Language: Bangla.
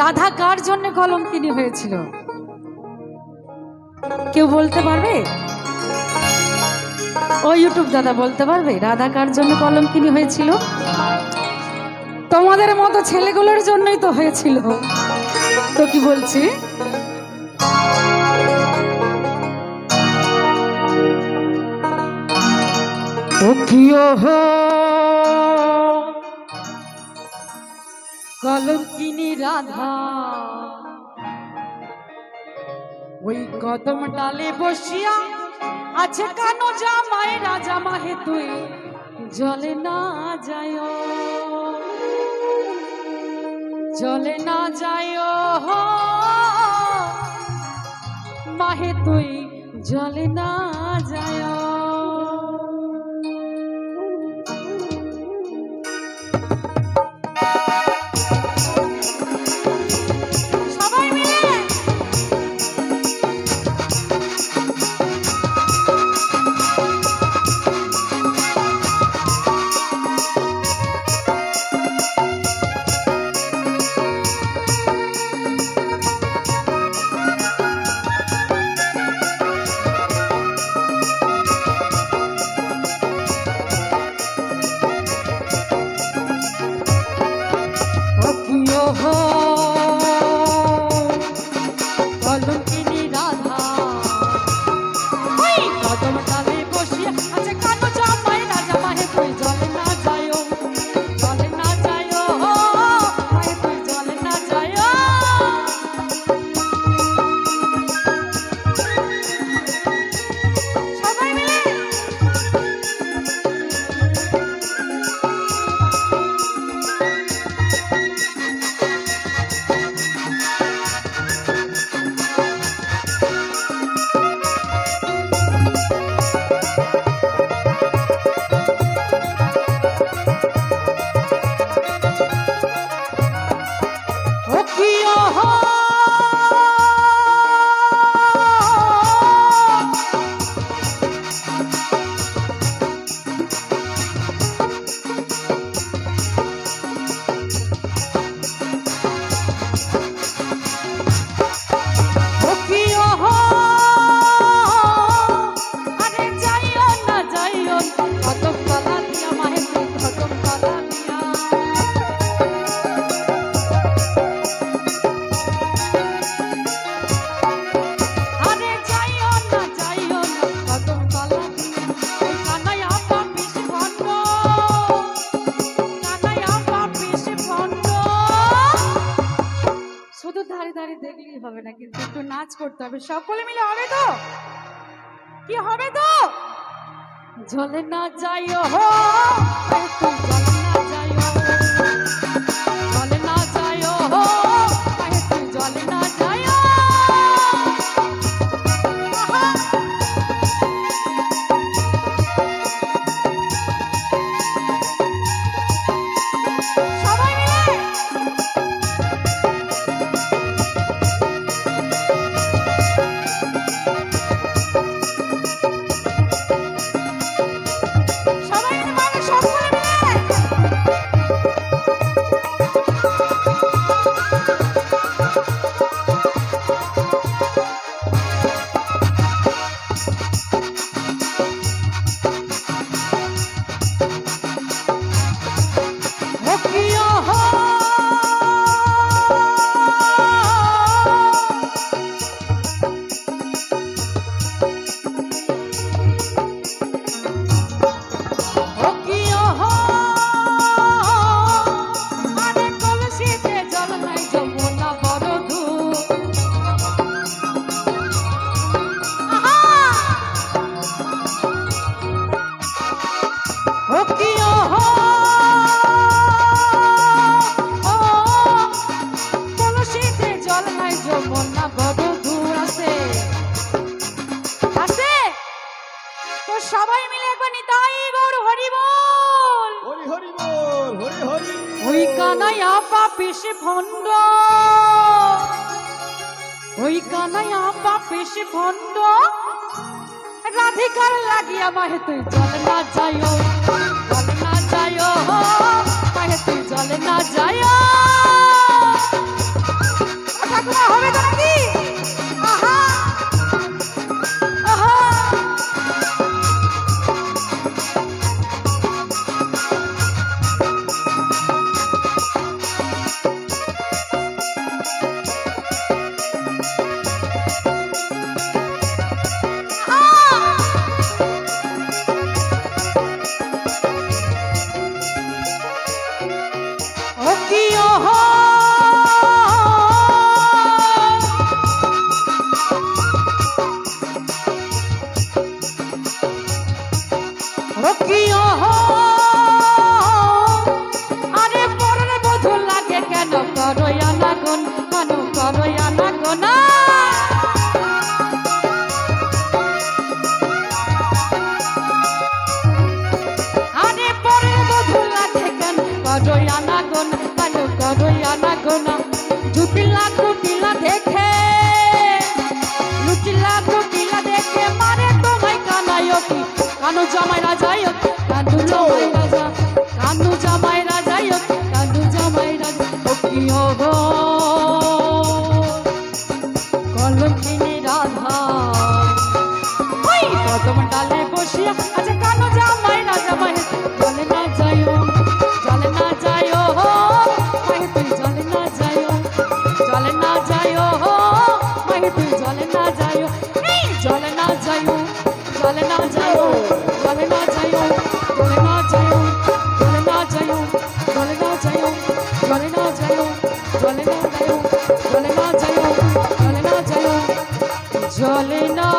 রাধা কার জন্য কলঙ্কিনী হয়েছিল। কেউ বলতে পারবে? ও ইউটিউব দাদা বলতে পারবে? রাধা কার জন্য কলঙ্কিনী হয়েছিল? তোমাদের মতো ছেলেগুলোর জন্যই তো হয়েছিল। তো কি বলছি? ও কিও হো কলঙ্কিনী রাধা। ওই কদম ডালে বসিয়া আছে কানো জামাই, রাজা মাহে তুই জলে না যায় জলে না যায় মাহে তুই জলে না যায় দেখলেই হবে না, কিন্তু একটু নাচ করতে হবে। সকলে মিলে হবে তো? কি হবে তো? জলে না যাইও হো না যাই জলে ওই কানাই আপা পেশে ভণ্ড। ওই কানাই আপা পেশে ভণ্ড। রাধিকার লাগিয়া মাহে তুই জল না যাইও জল না মাহে তুই জল না Oh, অলক্ষিণী রাধা ওই কদম ডালে বসিয়া আজ কানো জামাই না জামাই জলে না যাইও জলে না যাইও মাহি তুই জলে না যাইও জলে না যাইও মাহি তুই জলে না যাইও জলে না যাইও জলে না যাইও জলে না যাইও জলে না যাইও জলে না যাইও জলে না যাইও জলে না যাইও জলে না যাইও জলে না যাইও জলে না